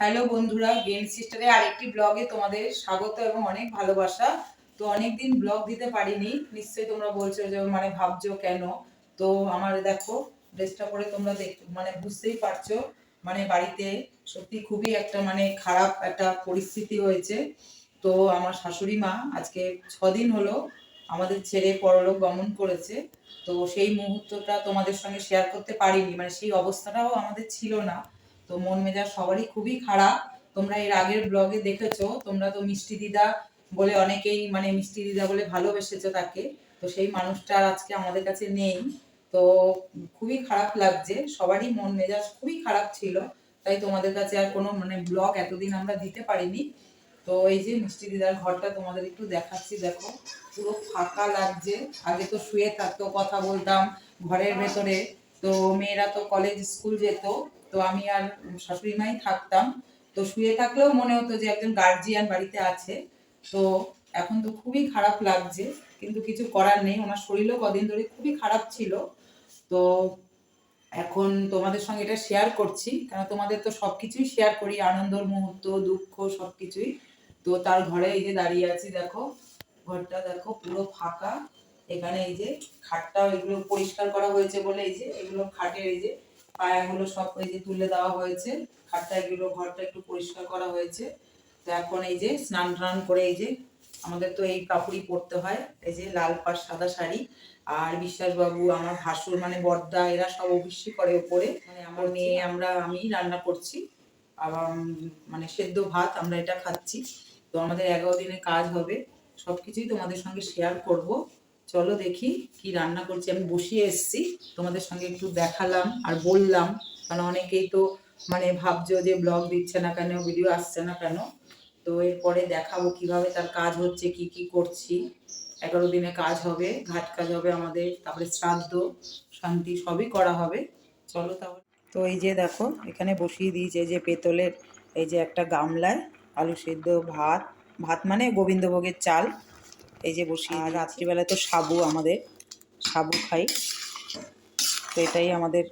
Hello বন্ধুরা game সিস্টারে আরেকটি ব্লগে তোমাদের স্বাগত এবং অনেক ভালোবাসা। তো অনেকদিন ব্লগ দিতে পারিনি, নিশ্চয়ই তোমরা বলছো যে মানে ভাবছ কেন? তো আমার দেখো ড্রেসটা পরে তোমরা দেখ মানে বুঝতেই পারছ মানে বাড়িতে সত্যি খুবই একটা মানে খারাপ একটা পরিস্থিতি হয়েছে। তো আমার শাশুড়ি মা আজকে ছদিন হলো আমাদের ছেড়ে পরলোক গমন করেছে। তো সেই মুহূর্তটা তোমাদের সঙ্গে শেয়ার করতে পারিনি মানে সেই অবস্থাটাও আমাদের ছিল না। তো মন মেজাজ সবারই খুবই খারাপ। তোমরা এর আগের ব্লগে দেখেছ, তোমরা তো মিষ্টি দিদা বলে অনেকেই মানে মিষ্টি দিদা বলে ভালোবেসেছো তাকে। তো সেই মানুষটা আজকে আমাদের কাছে নেই। তো খুবই খারাপ লাগছে, সবারই মন মেজাজ খুবই খারাপ ছিল। তাই তোমাদের কাছে আর কোনো মানে ব্লগ এতদিন আমরা দিতে পারিনি। তো এই যে মিষ্টি দিদার ঘরটা তোমাদের একটু দেখাচ্ছি, দেখো। পুরো ফাঁকা লাগছে। আগে তো শুয়ে থাকতো, কথা বলতাম ঘরের ভেতরে। তো মেয়েরা তো কলেজ স্কুল যেত। তো আমি আর শাশুড়ি মাই থাকতাম। তো শুয়ে থাকলেও মনে হতো যে একজন গার্জিয়ান বাড়িতে আছে। তো এখন তো খুবই খারাপ লাগছে, কিন্তু কিছু করার নেই। ওনার শরীরও কদিন ধরে খুবই খারাপ ছিল। তো এখন তোমাদের সঙ্গে এটা শেয়ার করছি কারণ তোমাদের তো সব কিছুই শেয়ার করি। আনন্দর মুহূর্ত, দুঃখ সব কিছুই তো তার ঘরে এই যে দাঁড়িয়ে আছি, দেখো। ঘরটা দেখো, পুরো ফাঁকা। এখানে এই যে খাটটা এগুলো পরিষ্কার করা হয়েছে বলে এই যে, এগুলো খাটের এই যে পায়াগুলো সব এই যে তুলে দেওয়া হয়েছে। খাটটা এগুলো ঘরটা একটু পরিষ্কার করা হয়েছে। তো এখন এই যে স্নান টান করে এই যে আমাদের তো এই কাপড়ই পরতে হয়। এই যে লাল পাড় সাদা শাড়ি আর বিশ্বাসবাবু আমার ভাসুর মানে বর্দা এরা সব অবশ্যই করে ওপরে। মানে আমার মেয়ে আমরা আমি রান্না করছি। আবার মানে সেদ্ধ ভাত আমরা এটা খাচ্ছি। তো আমাদের এগারো দিনে কাজ হবে। সব কিছুই তোমাদের সঙ্গে শেয়ার করব। চলো দেখি কি রান্না করছি। আমি বসিয়ে এসেছি, তোমাদের সঙ্গে একটু দেখালাম আর বললাম। কারণ অনেকেই তো মানে ভাবছ যে ব্লগ দিচ্ছে না কেন ভিডিও আসছে না কেন? তো এরপরে দেখাবো কীভাবে তার কাজ হচ্ছে, কি কি করছি। এগারো দিনে কাজ হবে, ঘাট কাজ হবে আমাদের, তারপরে শ্রাদ্ধ, শান্তি সবই করা হবে। চলো তাহলে। তো এই যে দেখো, এখানে বসিয়ে দিয়েছে যে পেতলের, এই যে একটা গামলায় আলু সেদ্ধ, ভাত ভাত মানে গোবিন্দভোগের চাল। এই যে বসিয়ে আর রাত্রিবেলায় তো সাবু আমাদের সাবু খাই। তো এটাই আমাদের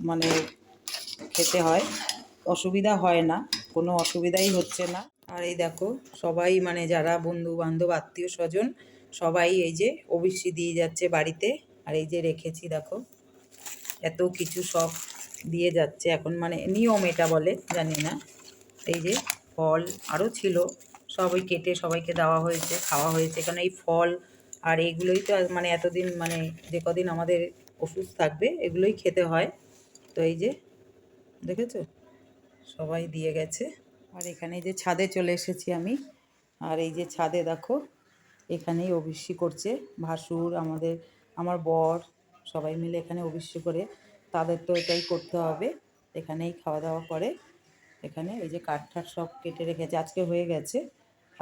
মানে খেতে হয়। অসুবিধা হয় না কোনো অসুবিধাই হচ্ছে না। আর এই দেখো সবাই মানে যারা বন্ধু বান্ধব আত্মীয় স্বজন সবাই এই যে ওবিসি দিয়ে যাচ্ছে বাড়িতে। আর এই যে রেখেছি দেখো এত কিছু সব দিয়ে যাচ্ছে। এখন মানে নিয়ম এটা বলে জানি না। এই যে ফল আরও ছিল সবই কেটে সবাইকে দেওয়া হয়েছে, খাওয়া হয়েছে। কারণ এই ফল আর এইগুলোই তো মানে এতদিন মানে যে কদিন আমাদের ওষুধ থাকবে, এগুলোই খেতে হয়। তো এই যে, দেখেছ? সবাই দিয়ে গেছে। আর এখানে যে ছাদে চলে এসেছি আমি। আর এই যে ছাদে দেখো, এখানেই অবশ্যই করছে। ভাসুর, আমাদের, আমার বর, সবাই মিলে এখানে অবশ্যই করে। তাদের তো এটাই করতে হবে, এখানেই খাওয়া দাওয়া করে। এখানে এই যে কাঠ ঠাট সব কেটে রেখেছে। আজকে হয়ে গেছে।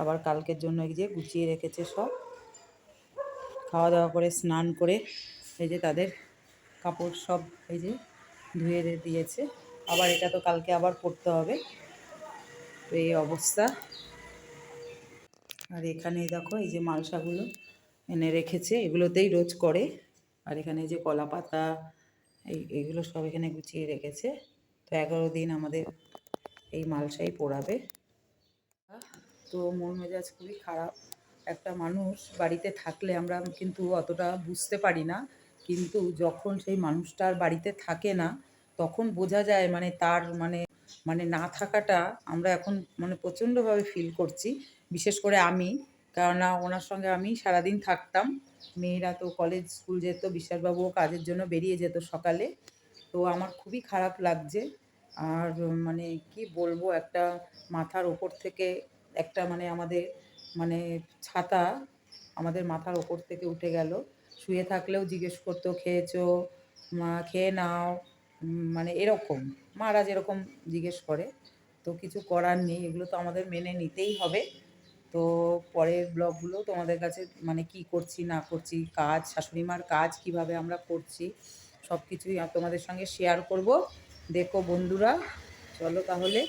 আবার কালকের জন্য এই যে গুছিয়ে রেখেছে সব। খাওয়া দাওয়া করে, স্নান করে এই যে তাদের কাপড় সব এই যে ধুয়ে দিয়েছে। আবার এটা তো কালকে আবার পরতে হবে। তো এই অবস্থা। আর এখানে দেখো এই যে মালসাগুলো এনে রেখেছে, এগুলোতেই রোজ করে। আর এখানে যে কলা পাতা এই এগুলো সব এখানে গুছিয়ে রেখেছে। তো এগারো দিন আমাদের এই মালসাই পোড়াবে। তো মন মেজাজ খুবই খারাপ। একটা মানুষ বাড়িতে থাকলে আমরা কিন্তু অতটা বুঝতে পারি না। কিন্তু যখন সেই মানুষটার বাড়িতে থাকে না, তখন বোঝা যায় মানে তার মানে মানে না থাকাটা আমরা এখন মানে প্রচণ্ডভাবে ফিল করছি। বিশেষ করে আমি, কেননা ওনার সঙ্গে আমি সারাদিন থাকতাম। মেয়েরা তো কলেজ স্কুল যেত, বিশ্বাসবাবুও কাজের জন্য বেরিয়ে যেত সকালে। তো আমার খুবই খারাপ লাগছে। আর মানে কি বলব, একটা মাথার ওপর থেকে একটা মানে আমাদের মানে ছাতা আমাদের মাথার ওপর থেকে উঠে গেল। শুয়ে থাকলেও জিজ্ঞেস করতো, খেয়েছো? মা, খেয়ে নাও। মানে এরকম। মারা যেরকম জিজ্ঞেস করে। তো কিছু করার নেই, এগুলো তো আমাদের মেনে নিতেই হবে। তো পরের ব্লগগুলো তোমাদের কাছে মানে কি করছি, না করছি, কাজ শাশুড়ি মার কাজ কীভাবে আমরা করছি সব কিছুই তোমাদের সঙ্গে শেয়ার করব। দেখো বন্ধুরা, চলো তাহলে।